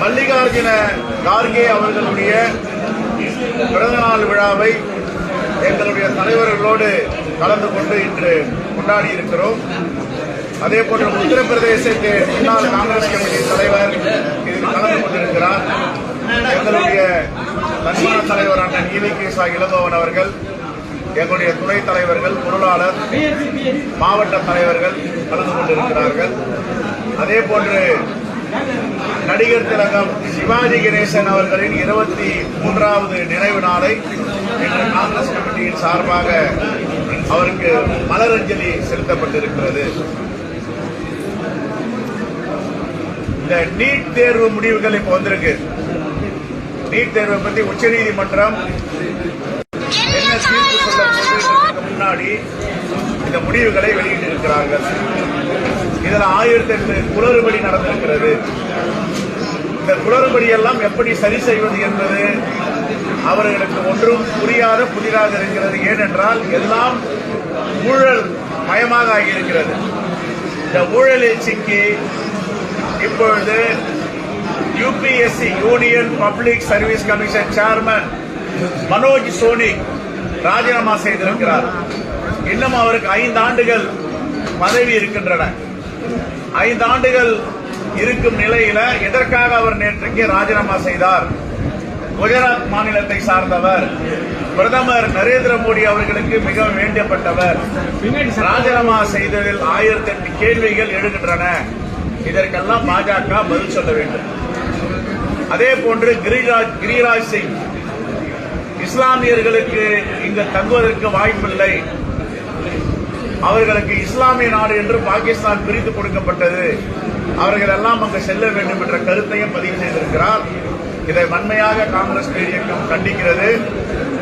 மல்லிகார்ஜுன கார்கே அவர்களுடைய பிறந்தநாள் விழாவை எங்களுடைய தலைவர்களோடு கலந்து கொண்டு இன்று கொண்டாடி இருக்கிறோம். அதே போன்று உத்தரப்பிரதேசத்தை முன்னாள் காங்கிரஸ் கமிட்டி தலைவர் இதில் கலந்து கொண்டிருக்கிறார். எங்களுடைய தன்மான தலைவர் அண்ணன் ஈவி இளங்கோவன் அவர்கள் எங்களுடைய துணைத் தலைவர்கள் பொருளாளர் மாவட்ட தலைவர்கள் கலந்து கொண்டிருக்கிறார்கள். அதே போன்று நடிகர் திலகம் சிவாஜி கணேசன் அவர்களின் இருபத்தி மூன்றாவது நினைவு நாளை இன்று காங்கிரஸ் கமிட்டியின் சார்பாக அவருக்கு மலரஞ்சலி செலுத்தப்பட்டிருக்கிறது. இந்த நீட் தேர்வு முடிவுகள் இப்ப வந்திருக்கு. நீட் தேர்வை பத்தி உச்சநீதிமன்றம் என்ன தீர்ப்பு சொல்ல முன்னாடி இந்த முடிவுகளை வெளியிட்டிருக்கிறார்கள். இதில் ஆயிரத்தி எட்டு குளறுபடி நடந்திருக்கிறது. இந்த குளறுபடி எல்லாம் எப்படி சரி செய்வது என்பது அவர்களுக்கு ஒன்றும் புரியாத புதிராக இருக்கிறது. ஏனென்றால் எல்லாம் ஊழல் மயமாக ஆகியிருக்கிறது. இந்த ஊழலில் சிக்கி இப்பொழுது UPSC union public service commission chairman Manoj Soni ராஜினாமா செய்திருக்கிறார். இன்னும் அவருக்கு ஐந்து ஆண்டுகள் பதவி இருக்கின்றன. ஐந்து ஆண்டுகள் இருக்கும் நிலையில எதற்காக அவர் நேற்றைக்கு ராஜினாமா செய்தார்? குஜராத் மாநிலத்தை சார்ந்தவர் பிரதமர் நரேந்திர மோடி அவர்களுக்கு மிகவும் வேண்டியப்பட்டவர். ராஜினாமா செய்ததில் ஆயிரத்தி எட்டு கேள்விகள் எழுகின்றன. இதற்கெல்லாம் பாஜக பதில் சொல்ல வேண்டும். அதே போன்று கிரிராஜ் கிரிராஜ் சிங் இஸ்லாமியர்களுக்கு இங்கு தங்குவதற்கு வாய்ப்பில்லை. அவர்களுக்கு இஸ்லாமிய நாடு என்று பாகிஸ்தான் பிரித்து கொடுக்கப்பட்டது. அவர்கள் எல்லாம் அங்கு செல்ல வேண்டும் என்ற கருத்தையும் பதிவு செய்திருக்கிறார். இதை வன்மையாக காங்கிரஸ் இயக்கம் கண்டிக்கிறது.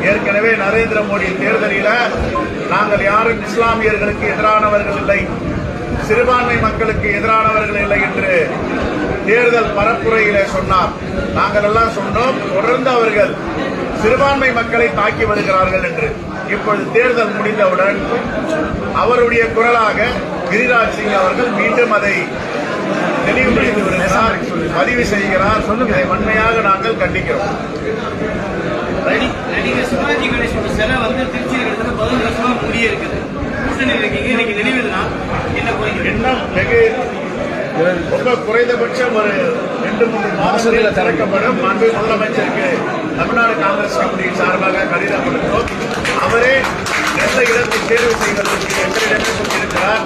ஏற்கனவே நரேந்திர மோடி தேர்தலில் நாங்கள் யாரும் இஸ்லாமியர்களுக்கு எதிரானவர்கள் இல்லை. சிறுபான்மை மக்களுக்கு எதிரானவர்கள் இல்லை என்று தேர்தல் பரப்புரையிலே சொன்னார். நாங்கள் எல்லாம் சொன்னோம் தொடர்ந்து அவர்கள் சிறுபான்மை மக்களை தாக்கி வருகிறார்கள் என்று. இப்பொழுது தேர்தல் முடிந்தவுடன் அவருடைய குரலாக கிரிராஜ் சிங் அவர்கள் மீண்டும் அதை தெளிவுபடுத்தி வருகிறார் பதிவு செய்கிறார். இதை வன்மையாக நாங்கள் கண்டிக்கிறோம். நடி- நடிகர் சிவாஜி கணேசோட சிலை வந்து திருச்சியில் பதினஞ்சு வருஷமா முடிய இருக்குது. கூட்டணியில் இருக்கீங்க இன்னைக்கு நினைவு நாள் என்ன கோரிக்கை வெகு ரொம்ப குறைந்தபட்சம் ஒரு ரெண்டு மூன்று மாதங்களில் திறக்கப்படும் மாண்பு முதலமைச்சருக்கு தமிழ்நாடு காங்கிரஸ் கமிட்டியின் சார்பாக கடிதம் கொடுத்தோம். அவரே எந்த இடத்தை தேர்வு செய்வதற்கு எங்களிடமே சொல்லியிருக்கிறார்?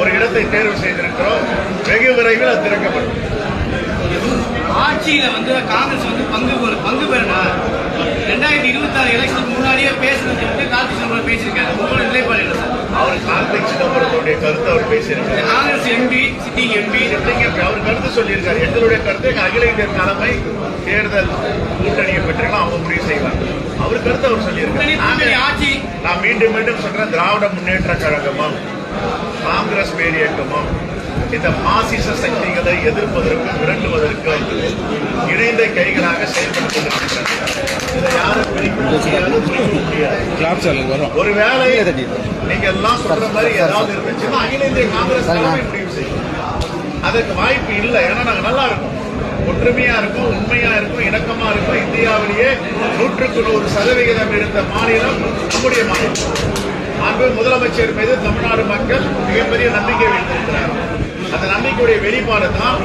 ஒரு இடத்தை தேர்வு செய்திருக்கிறோம். வெகு விரைவில் அது திறக்கப்படும். ஆட்சியில வந்து காங்கிரஸ் வந்து பங்கு பங்கு பெறணும் ரெண்டாயிரத்தி இருபத்தி ஆறு எலெக்ஷனுக்கு முன்னாடியே பேசுறது சொல்லிட்டு கார்த்தி சிதம்பரம் பேசியிருக்காரு. உங்களோட நிலைப்பாடு என்ன? சார் அவர் கார்த்திக் சிதம்பரத்துடைய கருத்தை அவர் பேசியிருக்கிறார் காங்கிரஸ் எம்பி சிட்டிங் எம்பி. இல்லைங்க, அவர் கருத்து சொல்லியிருக்காரு. எங்களுடைய கருத்து அகில இந்திய தலைமை தேர்தல் கூட்டணியை பற்றிலாம் அவங்க முடிவு செய்வார் அவர் கருத்து அவர் சொல்லியிருக்காரு. மீண்டும் மீண்டும் சொல்றேன் திராவிட முன்னேற்ற கழகமும் காங்கிரஸ் பேரியக்கமும் இந்த பாசிச சக்திகளை எதிர்ப்பதற்கும் விரட்டுவதற்கும் இணைந்த கைகளாக செயல்பட்டுக் கொண்டிருக்கிறது. ஒருவேளை நீங்க எல்லாம் சொல்ற மாதிரி ஏதாவது இருந்துச்சுன்னா அகில இந்திய காங்கிரஸ் முடிவு செய்யும். அதுக்கு வாய்ப்பு இல்லை ஏன்னா நாங்க நல்லா இருக்கோம். ஒற்றுமையா இருக்கும் உண்மையா இருக்கும் இணக்கமா இருக்கும். இந்தியாவிலேயே நூற்றுக்கு நூறு சதவிகிதம் எடுத்த மாநிலம் நம்முடைய மாநிலம். அன்பு முதலமைச்சர் மீது தமிழ்நாடு மக்கள் மிகப்பெரிய நம்பிக்கை வைத்திருக்கிறார் அந்த நம்பிக்கையுடைய வெளிப்பாடு தான்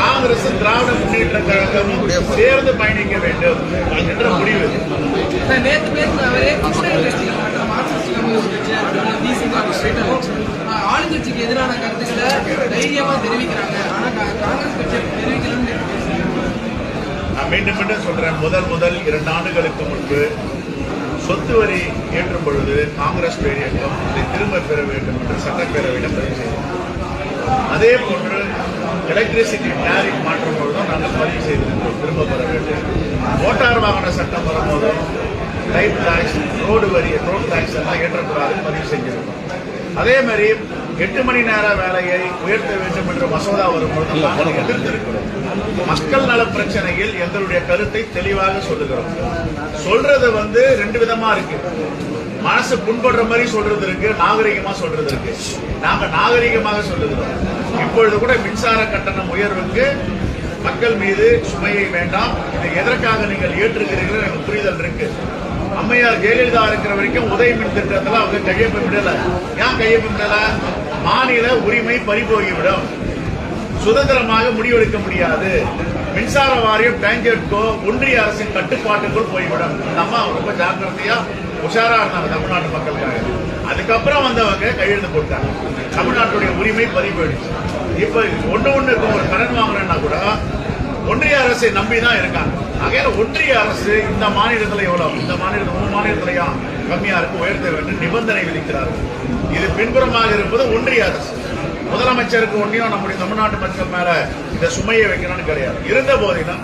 காங்கிரஸ் திராவிட முன்னேற்ற கழகமும் சேர்ந்து பயணிக்க வேண்டும் என்ற முடிவு. நேற்று அவரே ஆளுங்கட்சிக்கு எதிரான கருத்துக்களை தைரியமா தெரிவிக்கிறாங்க. ஆனா காங்கிரஸ் கட்சி மீண்டும் மீண்டும் சொல்றேன் முதல் முதல் இரண்டு ஆண்டுகளுக்கு முன்பு சொத்து வரி ஏற்றும் பொழுது காங்கிரஸ் பேரியக்கம் இதை திரும்ப பெற வேண்டும் என்று சட்டப்பேரவையிடம் பதிவு செய்தோம். அதே போன்று எலக்ட்ரிசிட்டி டேரிஃப் மாற்றும் பொழுதும் நாங்கள் பதிவு செய்திருக்கிறோம் திரும்ப பெற வேண்டும். மோட்டார் வாகன சட்டம் வரும்போதும் லைட் டாக்ஸ் ரோடு வரி ரோட் டாக்ஸ் எல்லாம் ஏற்றக்கூடாது பதிவு செஞ்சிருக்கோம் அதே மாதிரி எட்டு மணி நேர வேலையை உயர்த்த வேண்டும் என்ற மசோதா வரும்பொழுது நாங்கள் எதிர்த்திருக்கிறோம். மக்கள் நல பிரச்சனையில் எங்களுடைய கருத்தை தெளிவாக சொல்லுகிறோம். சொல்றது வந்து ரெண்டு விதமா இருக்கு. மனசு புண்படுற மாதிரி சொல்றது இருக்கு நாகரிகமா சொல்றது இருக்கு. நாங்க நாகரிகமாக சொல்லுகிறோம். இப்பொழுது கூட மின்சார கட்டணம் உயர்வுக்கு மக்கள் மீது சுமையை வேண்டாம். இதை எதற்காக நீங்கள் ஏற்றுக்கிறீர்கள் எனக்கு புரிதல் இருக்கு. அம்மையார் ஜெயலலிதா இருக்கிற வரைக்கும் உதய மின் திட்டத்தில் அவங்க கையொப்பம் விடல ஏன் கையொப்பம் விடல மாநில உரிமை பறிபோகிவிடும். சுதந்திரமாக முடிவெடுக்க முடியாது. மின்சார வாரியம் டேஞ்சர்ட்கோ ஒன்றிய அரசின் கட்டுப்பாட்டுக்குள் போய்விடும். இந்த அம்மா ரொம்ப ஜாக்கிரதையா உஷாரா இருந்தாங்க தமிழ்நாட்டு மக்களுக்காக. அதுக்கப்புறம் வந்தவங்க கையெழுத்து போட்டாங்க. தமிழ்நாட்டுடைய உரிமை பறி போயிடுச்சு இப்ப ஒண்ணு ஒண்ணு ஒரு கடன் வாங்குறேன்னா கூட ஒன்றிய அரசை நம்பி தான் இருக்காங்க. ஆகையால ஒன்றிய அரசு இந்த மாநிலத்தில் எவ்வளவு? இந்த மாநிலத்தில் மூணு மாநிலத்திலையா கம்மியா இருக்கு உயர்த்த வேண்டும் நிபந்தனை விதிக்கிறார்கள் இது பின்புறமாக இருப்பது ஒன்றிய அரசு. முதலமைச்சருக்கு ஒன்றையும் நம்முடைய தமிழ்நாட்டு மக்கள் மேல இந்த சுமையை வைக்கணும்னு கிடையாது. இருந்த போதிலும்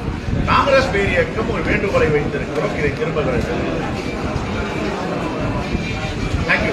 காங்கிரஸ் பேரியக்கம் ஒரு வேண்டுகோளை வைத்திருக்கிறோம். இதை திரும்ப கிடைக்கிறது தேங்க்யூ